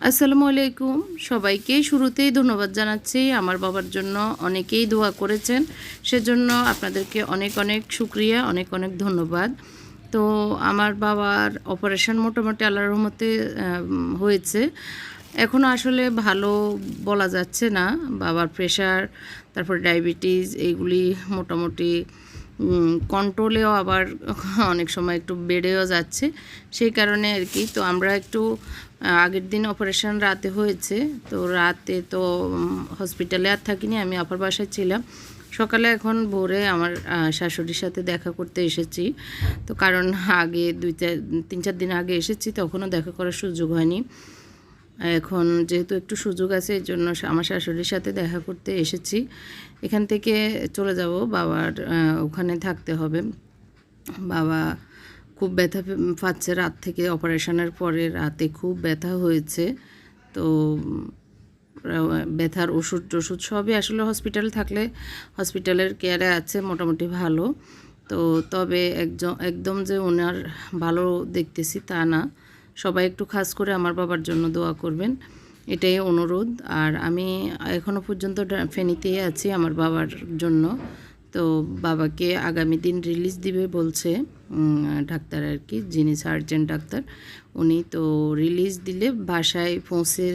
আসসালামু আলাইকুম। সবাইকে শুরুতেই ধন্যবাদ জানাচ্ছি। আমার বাবার জন্য অনেকেই দোয়া করেছেন। সেজন্য আপনাদেরকে অনেক অনেক শুক্রিয়া, অনেক অনেক ধন্যবাদ। তো আমার বাবার অপারেশন মোটামুটি আল্লাহর রহমতে হয়েছে। এখন আসলে ভালো বলা যাচ্ছে না। বাবার প্রেশার তারপর ডায়াবেটিস এইগুলি মোটামুটি কন্ট্রোলেও আবার অনেক সময় একটু বেড়েও যাচ্ছে। সেই কারণে আর কি, তো আমরা একটু আগের দিন অপারেশন রাতে হয়েছে, তো রাতে তো হসপিটালে আর থাকিনি, আমি আপার বাসায় ছিলাম। সকালে এখন ভোরে আমার শাশুড়ির সাথে দেখা করতে এসেছি। তো কারণ আগে দুই চার তিন চার দিন আগে এসেছি, তখনও দেখা করার সুযোগ হয়নি। এখন যেহেতু একটু সুযোগ আছে, এই জন্য আমার শাশুড়ির সাথে দেখা করতে এসেছি। এখান থেকে চলে যাব, বাবার ওখানে থাকতে হবে। বাবা খুব ব্যথা পাচ্ছে রাত থেকে অপারেশনের পরে রাতে খুব ব্যথা হয়েছে। তো ব্যথার ওষুধ টষুধ সবই আসলে হসপিটাল থাকলে হসপিটালের কেয়ারে আছে, মোটামুটি ভালো। তো তবে একজন একদম যে ওনার ভালো দেখতেছি তা না। সবাই একটু খাস করে আমার বাবার জন্য দোয়া করবেন। এটাই অনুরোধ। আর আমি এখনও পর্যন্ত ফেনীতেই আছি আমার বাবার জন্য। তো বাবাকে আগামী দিন রিলিজ দিবে বলছে ডাক্তার আর কি, যিনি সার্জেন ডাক্তার। উনি তো রিলিজ দিলে বাসায় পৌঁছে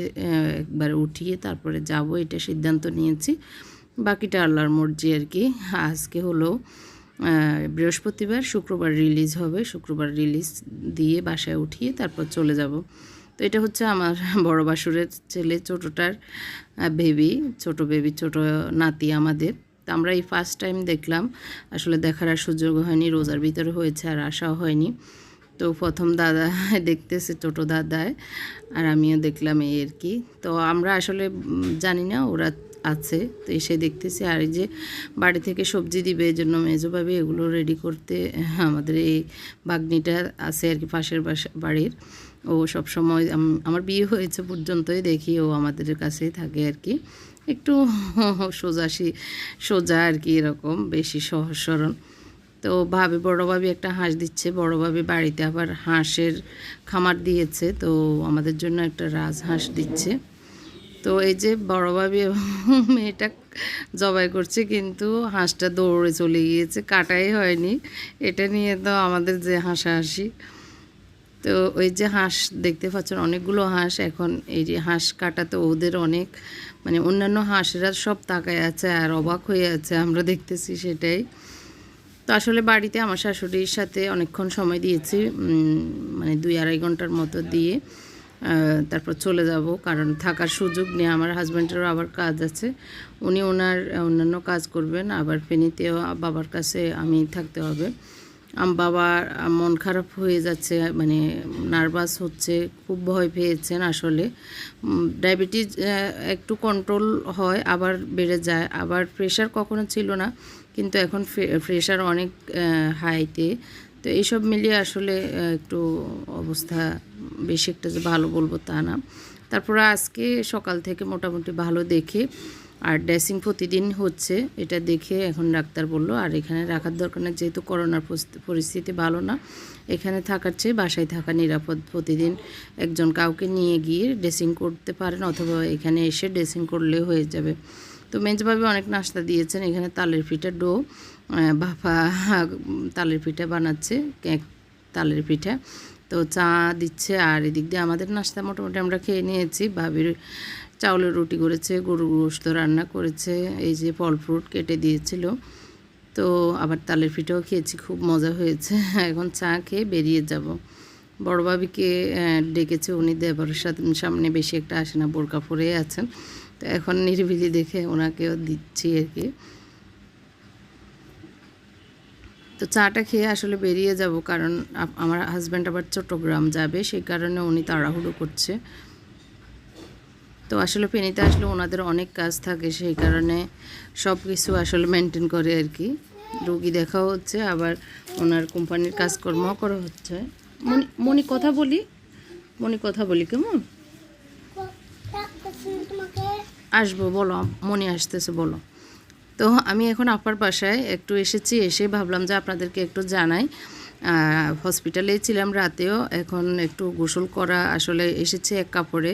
একবার উঠিয়ে তারপরে যাব, এটা সিদ্ধান্ত নিয়েছি। বাকিটা আল্লাহর মর্জি আর কি। আজকে হলো বৃহস্পতিবার শুক্রবার রিলিজ হবে। শুক্রবার রিলিজ দিয়ে বাসায় উঠিয়ে তারপর চলে যাব। তো এটা হচ্ছে আমার বড় বাসুরের ছেলে, ছোটোটার বেবি ছোট বেবি ছোট নাতি আমাদের। তো আমরা এই ফার্স্ট টাইম দেখলাম। আসলে দেখার আর সুযোগ হয়নি, রোজার ভিতরে হয়েছে আর আসাও হয়নি। তো প্রথম দাদা দেখতেছে ছোটো দাদায় আর আমিও দেখলাম এই আর কি। তো আমরা আসলে জানি না, ওরা আছে, তো এসে দেখতেছি। আর এই যে বাড়ি থেকে সবজি দিবে, এই জন্য মেজোভাবে এগুলো রেডি করতে আমাদের এই বাগনিটা আছে আর কি পাশের বাড়ির। ও সব সময় আমার বিয়ে হয়েছে পর্যন্তই দেখি ও আমাদের কাছেই থাকে আর কি। একটু সোজাসি সোজা আর কি এরকম, বেশি সহজ সরল। তো ভাবে, বড় ভাবি একটা হাঁস দিচ্ছে, বড় ভাবি বাড়িতে আবার হাঁসের খামার দিয়েছে, তো আমাদের জন্য একটা রাজহাঁস দিচ্ছে। তো এই যে বড় ভাবি মেয়েটা জবাই করছে, কিন্তু হাঁসটা দৌড়ে চলে গিয়েছে, কাটাই হয়নি। এটা নিয়ে তো আমাদের যে হাসাহাসি। তো ওই যে হাঁস দেখতে পাচ্ছেন, অনেকগুলো হাঁস এখন এই যে হাঁস কাটাতে ওদের অনেক মানে অন্যান্য হাঁসেরা সব তাকায় আছে আর অবাক হয়ে আছে, আমরা দেখতেছি সেটাই। তো আসলে বাড়িতে আমার শাশুড়ির সাথে অনেকক্ষণ সময় দিয়েছি মানে দুই আড়াই ঘণ্টার মতো দিয়ে। তারপর চলে যাব, কারণ থাকার সুযোগ নেই। আমার হাজব্যান্ডেরও আবার কাজ আছে। উনি ওনার, অন্যান্য কাজ করবেন, আবার ফেনীতেও বাবার কাছে আমি থাকতে হবে। আম বাবার মন খারাপ হয়ে যাচ্ছে মানে নার্ভাস হচ্ছে, খুব ভয় পেয়েছেন আসলে। ডায়াবেটিস একটু কন্ট্রোল হয়, আবার বেড়ে যায়। আবার প্রেশার কখনো ছিল না, কিন্তু এখন প্রেশার অনেক হাইতে তো। এইসব মিলিয়ে আসলে একটু অবস্থা বেশি একটা যে ভালো বলব তা না। তারপরে আজকে সকাল থেকে মোটামুটি ভালো দেখে। আর ড্রেসিং প্রতিদিন হচ্ছে, এটা দেখে এখন ডাক্তার বলল, আর এখানে রাখার দরকার না যেহেতু করোনার পরিস্থিতি ভালো না, এখানে থাকার চেয়ে বাসায় থাকা নিরাপদ। প্রতিদিন একজন কাউকে নিয়ে গিয়ে ড্রেসিং করতে পারেন, অথবা এখানে এসে ড্রেসিং করলে হয়ে যাবে। তো মেজভাবে অনেক নাস্তা দিয়েছেন, এখানে তালের পিঠা ডো বাবা তালের পিঠা বানাচ্ছে, কেক তালের পিঠা। তো চা দিচ্ছে আর এদিক দিয়ে আমাদের নাস্তা মোটামুটি আমরা খেয়ে নিয়েছি। ভাবির চাউলের রুটি করেছে, গরুর গোস্ত রান্না করেছে, এই যে ফল ফ্রুট কেটে দিয়েছিল। তো আবার তালের পিঠাও খেয়েছি, খুব মজা হয়েছে। এখন চা খেয়ে বেরিয়ে যাব। বড় ভাবিকে ডেকেছে উনি, দেবরের সাথে, সামনে বেশি একটা আসে না, বোরকা পরে আছেন। তো এখন নিরিবিলি দেখে ওনাকেও দিচ্ছি আর কি। তো চাটা খেয়ে আসলে বেরিয়ে যাব কারণ আমার হাজব্যান্ড আবার চট্টগ্রাম যাবে সেই কারণে উনি তাড়াহুড়ো করছে। তো আসলে পেনিতে আসলে ওনাদের অনেক কাজ থাকে সেই কারণে সব কিছু আসলে মেনটেন করে আর কি। রুগী দেখা হচ্ছে আবার ওনার কোম্পানির কাজকর্মও করা হচ্ছে। মনি মনি কথা বলি? মনি কথা বলি কেমন? আসব বলো মনি আসতেছে বলো। তো আমি এখন আপার বাসায় একটু এসেছি এসে ভাবলাম যে আপনাদেরকে একটু জানাই। হসপিটালে ছিলাম রাতেও, এখন একটু গোসল করা আসলে এসেছে এক কাপড়ে।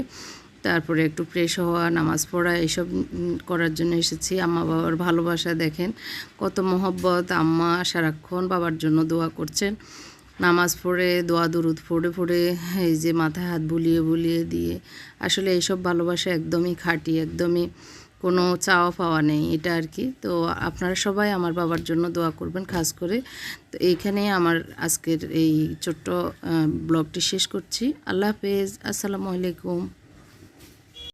তারপরে একটু ফ্রেশ হওয়া, নামাজ পড়া, এসব করার জন্য এসেছি। আম্মা বাবার ভালোবাসা দেখেন, কত মহব্বত। আম্মা সারাক্ষণ বাবার জন্য দোয়া করছেন। নামাজ পড়ে, দোয়া, দুরুদ পড়ে পড়ে এই যে মাথায় হাত বুলিয়ে বুলিয়ে দিয়ে। আসলে এইসব ভালোবাসা একদমই খাঁটি, একদমই কোনো চাওয়া পাওয়া নেই, এটা আর কি। তো আপনারা সবাই আমার বাবার জন্য দোয়া করবেন খাস করে। তো এইখানে আমার আজকের এই ছোট্ট ব্লগটি শেষ করছি। আল্লাহ হাফেজ। আসসালামু আলাইকুম।